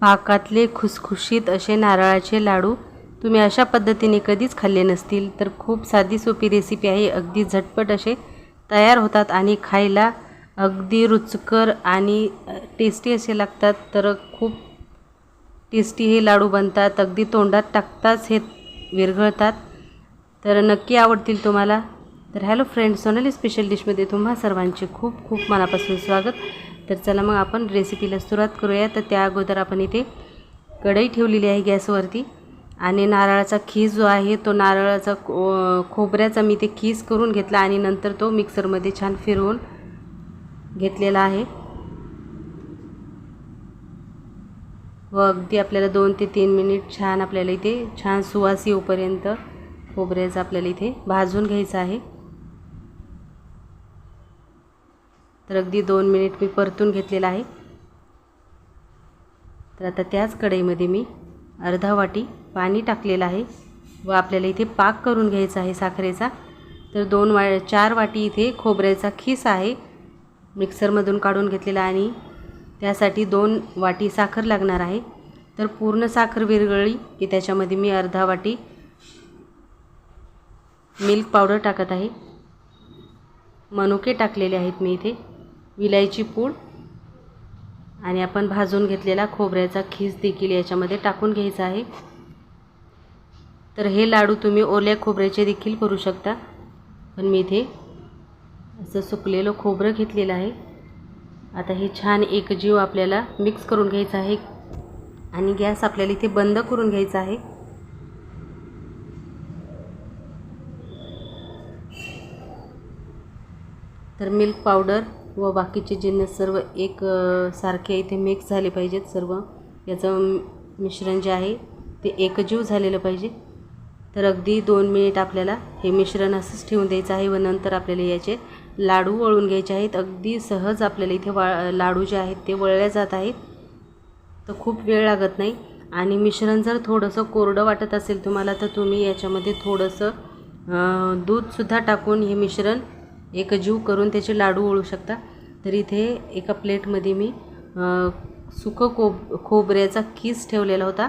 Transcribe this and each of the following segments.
पाकातले खुसखुशीत असे नारळाचे लाडू तुम्ही अशा पद्धतीने कधीच खाल्ले नसतील. तर खूप साधी सोपी रेसिपी आहे. अगदी झटपट असे तयार होतात आणि खायला अगदी रुचकर आणि टेस्टी असे लागतात. तर खूप टेस्टी हे लाडू बनतात. अगदी तोंडात टाकताच हे विरघळतात. तर नक्की आवडतील तुम्हाला. तर हॅलो फ्रेंड्स सोनाली स्पेशल डिशमध्ये तुम्हा सर्वांचे खूप खूप मनापासून स्वागत. तर चला मग आपण रेसिपीला सुरुवात करूया. तर त्या अगोदर आपण इथे कढई ठेवलेली आहे गॅसवरती. आणि नारळाचा खीस जो आहे तो नारळाचा खोबऱ्याचा मी ते खीस करून घेतला आणि नंतर तो मिक्सरमध्ये छान फिरवून घेतलेला आहे. व अगदी आपल्याला दोन ते तीन मिनिट छान आपल्याला इथे छान सुवास येऊपर्यंत खोबऱ्याचं आपल्याला इथे भाजून घ्यायचं आहे. तर अगदी दोन मिनिट मी परतून घेतलेला आहे. तर आता त्याच कढईमध्ये मी अर्धा वाटी पाणी टाकलेलं आहे व आपल्याला इथे पाक करून घ्यायचा आहे साखरेचा. तर दोन वा चार वाटी इथे खोबऱ्याचा खीस आहे. मिक्सरमधून काढून घेतलेला आणि त्यासाठी दोन वाटी साखर लागणार आहे. तर पूर्ण साखर विरगळी की त्याच्यामध्ये मी अर्धा वाटी मिल्क पावडर टाकत आहे. मनुके टाकलेले आहेत मी इथे. विलायची पूड आणि आपण भाजून घेतलेला खोबऱ्याचा खीस देखील याच्यामध्ये टाकून घ्यायचा आहे. तर हे लाडू तुम्ही ओल्या खोबऱ्याचे देखील करू शकता. पण मी इथे असं सुकलेलं खोबरं घेतलेलं आहे. आता हे छान एकजीव आपल्याला मिक्स करून घ्यायचं आहे आणि गॅस आपल्याला इथे बंद करून घ्यायचा आहे. तर मिल्क पावडर व बाकीचे जिन्नस सर्व एक सारखे इथे मिक्स झाले पाहिजेत सर्व. याचं मिश्रण जे आहे ते एकजीव झालेलं पाहिजे. तर अगदी दोन मिनिट आपल्याला हे मिश्रण असंच ठेवून द्यायचं आहे व नंतर आपल्याला याचे लाडू वळून घ्यायचे आहेत. अगदी सहज आपल्याला इथे वा लाडू जे आहेत ते वळल्या जात आहेत. तर खूप वेळ लागत नाही. आणि मिश्रण जर थोडंसं कोरडं वाटत असेल तुम्हाला तर तुम्ही याच्यामध्ये थोडंसं दूधसुद्धा टाकून हे मिश्रण एकजीव करून त्याचे लाडू वळू शकता. तर इथे एका प्लेटमध्ये मी सुकं कोब खोबऱ्याचा किस ठेवलेला होता.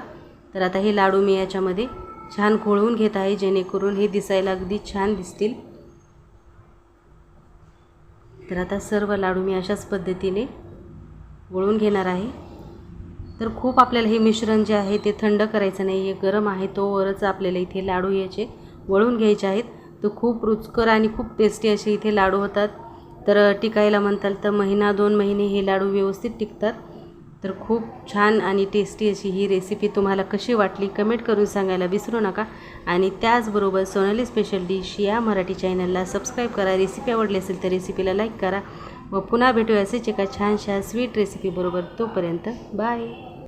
तर आता हे लाडू मी याच्यामध्ये छान घोळवून घेत आहे जेणेकरून हे दिसायला अगदी छान दिसतील. तर आता सर्व लाडू मी अशाच पद्धतीने वळून घेणार आहे. तर खूप आपल्याला हे मिश्रण जे आहे ते थंड करायचं नाही हे गरम आहे तोवरच आपल्याला इथे लाडू याचे वळून घ्यायचे आहेत. तर खूप रुचकर आणि खूप टेस्टी असे इथे लाडू होतात. तर टिकायला म्हणताल तर महिना दोन महिने हे लाडू व्यवस्थित टिकतात. तर खूप छान आणि टेस्टी अशी ही रेसिपी तुम्हाला कशी वाटली कमेंट करून सांगायला विसरू नका. आणि त्याचबरोबर सोनाली स्पेशल डिश या मराठी चॅनलला सबस्क्राईब करा. रेसिपी आवडली असेल तर रेसिपीला लाईक करा. व पुन्हा भेटूया असेच एका छानशा स्वीट रेसिपीबरोबर तोपर्यंत. बाय